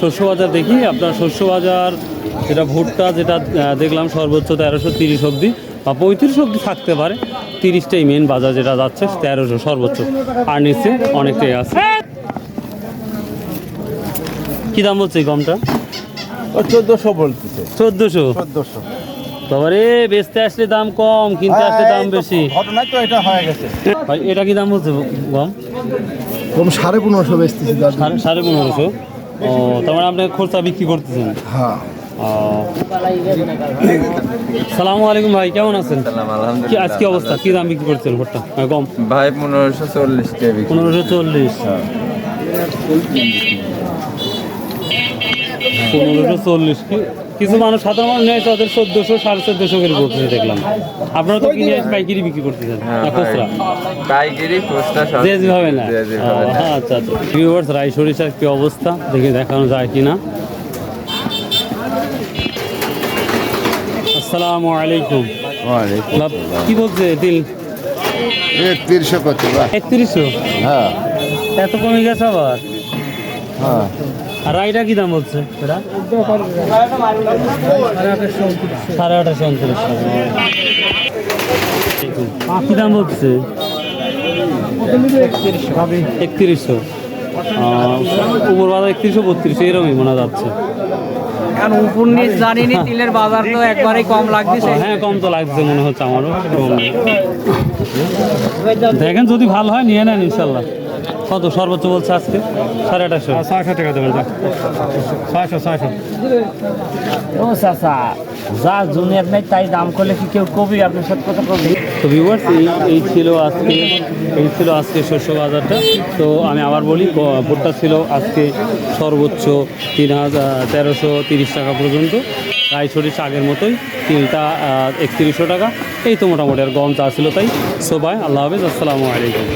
শস্য বাজার দেখি। আপনার শস্য বাজার যেটা ভুট্টা যেটা দেখলাম সর্বোচ্চ তেরোশো তিরিশ অবধি বা পঁয়ত্রিশ অবধি থাকতে পারে। তিরিশটাই মেন বাজার যেটা যাচ্ছে তেরোশো সর্বোচ্চ। আর নিচে অনেকটাই আছে। কি দাম বলছে এই গমটা? ও চোদ্দশো বলতেছে। চোদ্দোশো? চোদ্দশো। তারপরে বেচতে আসলে দাম কম কিনতে আসলে দাম বেশি। তো এটা হয়ে গেছে। ভাই এটা কি দাম বলছে গম? কম সাড়ে পনেরোশো বেচতেছি সাড়ে পনেরোশো? ও তার মানে আপনি খোরচা বিক্রি করতেছেন? হ্যাঁ। সালামু আলাইকুম ভাই কেমন আছেন? কি আজকে অবস্থা? কি দাম বিক্রি করছেন ভোটটা? হ্যাঁ, কম ভাই পনেরোশো চল্লিশ টাকা পনেরোশো চল্লিশ। পনেরোশো চল্লিশ কি- কিছু মানুষ সাধারণ মানুষ নেয় তাদের চোদ্দোশো সাড়ে চোদ্দশো করে বলতেছে দেখলাম। আপনারা তো কিনে পাইকারি বিক্রি করতেছেন না খুচরা? পাইকারি খুচরা যে যেভাবে না। আচ্ছা আচ্ছা। ভিউয়ার্স রাই সরিষার কি অবস্থা? দেখে দেখানো যায় কি না আসসালামু আলাইকুম। কি বলছে তিল? একত্রিশশো করতে বা একত্রিশশো? হ্যাঁ। এত কমে গেছে আবার? হ্যাঁ। আর রাইটা কি দাম বলছে এটা? সাড়ে আঠাশশো উনত্রিশশো কি দাম বলছে? একত্রিশশো। উপর বাজার একত্রিশশো বত্রিশশো এরকমই মনে যাচ্ছে। কারণ উপর নিচ জানিনি তিলের বাজার তো একবারেই কম লাগতেছে। হ্যাঁ কম তো লাগছে মনে হচ্ছে আমারও দেখেন যদি ভালো হয় নিয়ে নেন ইনশাল্লাহ। কত সর্বোচ্চ বলছে আজকে? সাড়ে আঠাশশো। ছয়শো টাকা দেবেন ছয়শো ছয়শো। ও চাচা যা জুনিয়র নেই তাই দাম করলে কি কেউ কবি? আপনার সাথে কথা কবি তো ভিউয়ার্স এই এই ছিল আজকে এই ছিল আজকে শস্য বাজারটা। তো আমি আবার বলি ভুট্টা ছিল আজকে সর্বোচ্চ তিন হাজার তেরোশো তিরিশ টাকা পর্যন্ত। রাই সরিষা আগের মতোই তিনটা একত্রিশশো টাকা। এই তো মোটামুটি আর গম চা ছিল তাই। সো বাই আল্লাহ হাফিজ আসসালামু আলাইকুম।